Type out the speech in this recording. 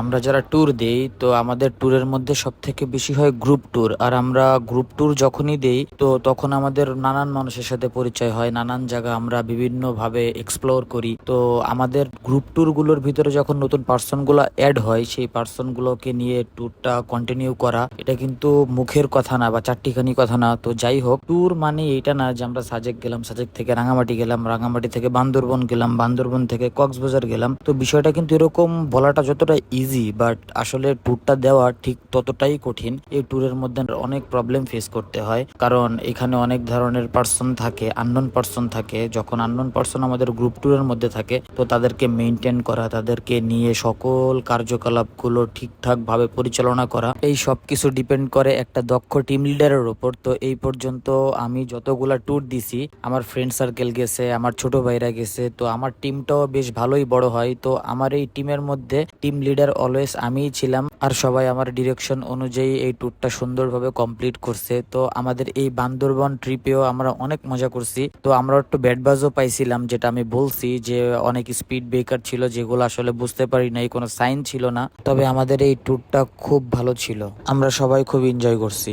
আমরা যারা ট্যুর দেই, তো আমাদের ট্যুরের মধ্যে সব থেকে বেশি হয় গ্রুপ ট্যুর আর আমরা গ্রুপ ট্যুর যখনই দেই, তো তখন আমাদের নানান মানুষের সাথে পরিচয় হয়, নানান জায়গা আমরা বিভিন্ন ভাবে এক্সপ্লোর করি। তো আমাদের গ্রুপ ট্যুরগুলোর ভিতরে যখন নতুন পার্সনগুলো অ্যাড হয়, সেই পার্সন গুলোকে নিয়ে ট্যুরটা কন্টিনিউ করা, এটা কিন্তু মুখের কথা না বা চারটিখানি কথা না। তো যাই হোক ট্যুর মানে এটা না যে আমরা সাজেক গেলাম, সাজেক থেকে রাঙামাটি গেলাম, রাঙামাটি থেকে বান্দরবন গেলাম, বান্দরবন থেকে কক্সবাজার গেলাম। তো বিষয়টা কিন্তু এরকম বলাটা যতটা ইজি বাট আসলে ট্যুরটা দেওয়া ঠিক ততটাই কঠিন। এই ট্যুরের মধ্যে অনেক প্রবলেম ফেস করতে হয়, কারণ এখানে অনেক ধরনের পার্সন থাকে আননোন পার্সন থাকে। যখন আননোন পার্সন আমাদের গ্রুপ ট্যুরের মধ্যে থাকে, তো তাদেরকে মেনটেন করা, তাদেরকে নিয়ে সকল কার্যকলাপগুলো ঠিকঠাক ভাবে পরিচালনা করা। এই সব কিছু ডিপেন্ড করে একটা দক্ষ টিম লিডারের উপর। তো এই পর্যন্ত আমি যতগুলা ট্যুর দিছি, আমার ফ্রেন্ড সার্কেল গেছে, আমার ছোট ভাইরা গেছে, তো আমার টিমটাও বেশ ভালোই বড় হয়। তো আমার এই টিমের মধ্যে টিম লিডার অলওয়েজ আমিই ছিলাম আর সবাই আমার ডিরেকশন অনুযায়ী এই ট্যুরটা সুন্দরভাবে কমপ্লিট করছে। তো আমাদের এই বান্দরবন ট্রিপেও আমরা অনেক মজা করছি। তো আমরা একটু ব্যাড বাজও পাইছিলাম, যেটা আমি বলছি যে অনেক স্পিড ব্রেকার ছিল, যেগুলো আসলে বুঝতে পারি নাই, কোনো সাইন ছিল না। তবে আমাদের এই ট্যুরটা খুব ভালো ছিল। আমরা সবাই খুব এনজয় করছি।